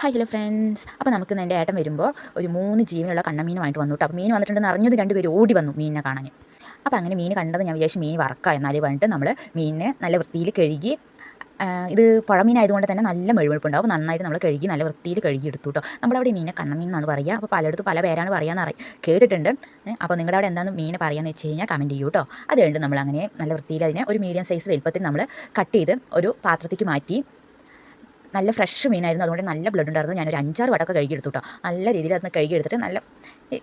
Hi hello friends അപ്പോൾ നമുക്ക് എന്റെ ഏട്ടൻ വരുമ്പോൾ ഒരു മൂന്ന് ജീവനുള്ള കണ്ണമീനുമായിട്ട് വന്നു കേട്ടോ അപ്പോൾ മീൻ വന്നിട്ടുണ്ടെന്ന് അറിഞ്ഞത് രണ്ടുപേരും ഓടി വന്നു മീനിനെ കാണാൻ. അപ്പോൾ അങ്ങനെ മീൻ കണ്ടത് ഞാൻ വിചാരിച്ചു മീൻ വറക്കുക എന്നാലേ പറഞ്ഞിട്ട് നമ്മൾ മീനിനെ നല്ല വൃത്തിയിൽ കഴുകി ഇത് പുഴമീനായതുകൊണ്ട് തന്നെ നല്ല മെഴുമെഴുപ്പുണ്ടാവും നന്നായിട്ട് നമ്മൾ കഴുകി നല്ല വൃത്തിയിൽ കഴുകി എടുത്തു കേട്ടോ നമ്മളവിടെ മീനെ കണ്ണമീൻ എന്നാണ് പറയുക അപ്പോൾ പലയിടത്തും പല പേരാണ് പറയാമെന്ന് അറി കേട്ടിട്ടുണ്ട്. അപ്പോൾ നിങ്ങളുടെ അവിടെ എന്താണ് മീനെ പറയാന്ന് വെച്ച് കഴിഞ്ഞാൽ കമന്റ് ചെയ്യൂ കേട്ടോ അത് കഴിഞ്ഞിട്ട് നമ്മൾ അങ്ങനെ നല്ല വൃത്തിയിൽ അതിനെ ഒരു മീഡിയം സൈസ് വലുപ്പത്തിൽ നമ്മൾ കട്ട് ചെയ്ത് ഒരു പാത്രത്തേക്ക് മാറ്റി നല്ല ഫ്രഷ് മീനായിരുന്നു. അതുകൊണ്ട് നല്ല ബ്ലഡ് ഉണ്ടായിരുന്നു. ഞാനൊരു അഞ്ചാറ് വടമൊക്കെ കഴുകിയെടുത്തു കേട്ടോ നല്ല രീതിയിൽ അതിന് കഴുകിയെടുത്തിട്ട് നല്ല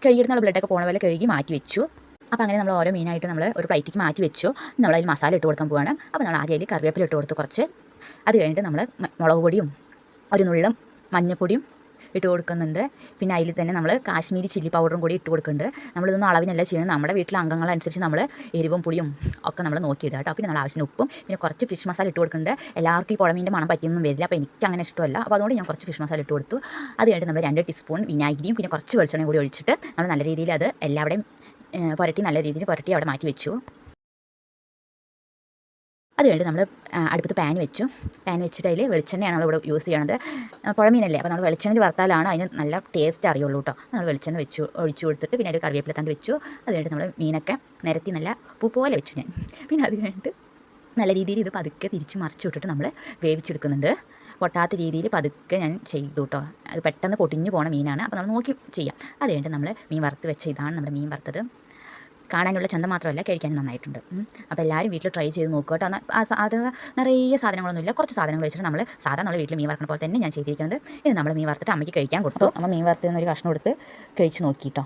കഴുകിയെടുത്തുള്ള ബ്ലഡൊക്കെ പോണ പോലെ കഴുകി മാറ്റി വെച്ചു. അപ്പോൾ അങ്ങനെ നമ്മൾ ഓരോ മീനായിട്ട് നമ്മൾ ഒരു പ്ലേറ്റിക്ക് മാറ്റി വെച്ചു. നമ്മൾ അതിൽ മസാല ഇട്ട് കൊടുക്കാൻ പോവാണ്. അപ്പോൾ നമ്മൾ ആദ്യം അതിൽ കറിവേപ്പില ഇട്ട് കൊടുത്ത് കുറച്ച്. അത് കഴിഞ്ഞിട്ട് നമ്മൾ മുളക് പൊടിയും ഒരു നുള്ളും മഞ്ഞൾപ്പൊടിയും ഇട്ട് കൊടുക്കുന്നുണ്ട്. പിന്നെ അതിൽ തന്നെ നമ്മൾ കാശ്മീരി ചില്ലി പൗഡറും കൂടി ഇട്ട് കൊടുക്കുന്നുണ്ട്. നമ്മളിതൊന്നും അളവിനല്ല ചെയ്യണം നമ്മുടെ വീട്ടിലെ അംഗങ്ങളനുസരിച്ച് നമ്മൾ എരിവും പുളിയും ഒക്കെ നമ്മൾ നോക്കിയിടുക കേട്ടോ. പിന്നെ നമ്മൾ ആവശ്യത്തിന് ഉപ്പും പിന്നെ കുറച്ച് ഫിഷ് മസാല ഇട്ട് കൊടുക്കുന്നുണ്ട്. എല്ലാവർക്കും ഈ പുഴമീന്റെ മണം പറ്റിയൊന്നും വരില്ല. അപ്പോൾ എനിക്ക് അങ്ങനെ ഇഷ്ടമല്ല. അപ്പോൾ അതുകൊണ്ട് ഞാൻ കുറച്ച് ഫിഷ് മസാല ഇട്ട് കൊടുത്തു. അത് നമ്മൾ രണ്ട് ടീസ്പൂൺ വിനാഗിരിയും പിന്നെ കുറച്ച് വെളിച്ചെണ്ണയും കൂടി ഒഴിച്ചിട്ട് നമ്മൾ നല്ല രീതിയിൽ അത് എല്ലാവിടെയും ഏഹ്, പുരട്ടി നല്ല രീതിയിൽ പുരട്ടി അവിടെ മാറ്റി വെച്ചു. അത് നമ്മൾ അടുപ്പത്ത് പാൻ വെച്ചു. പാൻ വെച്ചിട്ട് അതിൽ വെളിച്ചെണ്ണയാണ് നമ്മളിവിടെ യൂസ് ചെയ്യണത്. പുഴമീനല്ലേ അപ്പോൾ നമ്മൾ വെളിച്ചെണ്ണയിൽ വറുത്താലാണ് അതിന് നല്ല ടേസ്റ്റ് അറിയുള്ളൂ കേട്ടോ നമ്മൾ വെളിച്ചെണ്ണ വെച്ചു ഒഴിച്ചു കൊടുത്തിട്ട് പിന്നെ അതിൽ കറിവേപ്പില തണ്ട് വെച്ചു. അത് നമ്മൾ മീനൊക്കെ നിരത്തി നല്ല പൂ പോലെ വെച്ചു ഞാൻ. പിന്നെ അത് കഴിഞ്ഞിട്ട് നല്ല രീതിയിൽ ഇത് പതുക്കെ തിരിച്ച് മറിച്ച് വിട്ടിട്ട് നമ്മൾ വേവിച്ചെടുക്കുന്നുണ്ട്. പൊട്ടാത്ത രീതിയിൽ പതുക്കെ ഞാൻ ചെയ്തു കേട്ടോ അത് പെട്ടെന്ന് പൊട്ടിഞ്ഞു പോണ മീനാണ്. അപ്പോൾ നമ്മൾ നോക്കി ചെയ്യാം. അത് കഴിഞ്ഞിട്ട് നമ്മൾ മീൻ വറുത്ത് വെച്ച ഇതാണ് നമ്മുടെ മീൻ വറുത്തത്. കാണാനുള്ള ചന്ത മാത്രമല്ല കഴിക്കാനും നന്നായിട്ടുണ്ട്. അപ്പോൾ എല്ലാവരും വീട്ടിൽ ട്രൈ ചെയ്ത് നോക്കുക കേട്ടോ. അത് നിറയെ സാധനങ്ങളൊന്നുമില്ല. കുറച്ച് സാധനങ്ങൾ വെച്ചിട്ട് നമ്മൾ സാധാരണ നമ്മൾ വീട്ടിൽ മീൻ വറക്കണ പോലെ തന്നെ ഞാൻ ചെയ്തിരിക്കുന്നത് ഇനി നമ്മൾ മീൻ വറുത്തിട്ട് അമ്മയ്ക്ക് കഴിക്കാൻ കൊടുത്തു. അമ്മ മീൻ വറുത്തതെന്ന് ഒരു കഷ്ണം എടുത്ത് കഴിച്ച് നോക്കിയിട്ടോ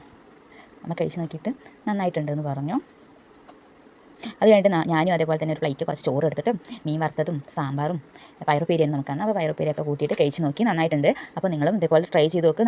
അമ്മ കഴിച്ച് നോക്കിയിട്ട് നന്നായിട്ടുണ്ടെന്ന് പറഞ്ഞു. അത് കഴിഞ്ഞിട്ട് ഞാനും അതേപോലെ തന്നെ ഒരു പ്ലേറ്റ് കുറച്ച് ചോറ് എടുത്തിട്ട് മീൻ വറുത്തതും സാമ്പാറും പയറുപ്പേരിയാണ് നമുക്ക് അപ്പോൾ പയറുപ്പേരിയൊക്കെ കൂട്ടിയിട്ട് കഴിച്ച് നോക്കി നന്നായിട്ടുണ്ട്. അപ്പോൾ നിങ്ങളും ഇതേപോലെ ട്രൈ ചെയ്ത് നോക്ക്.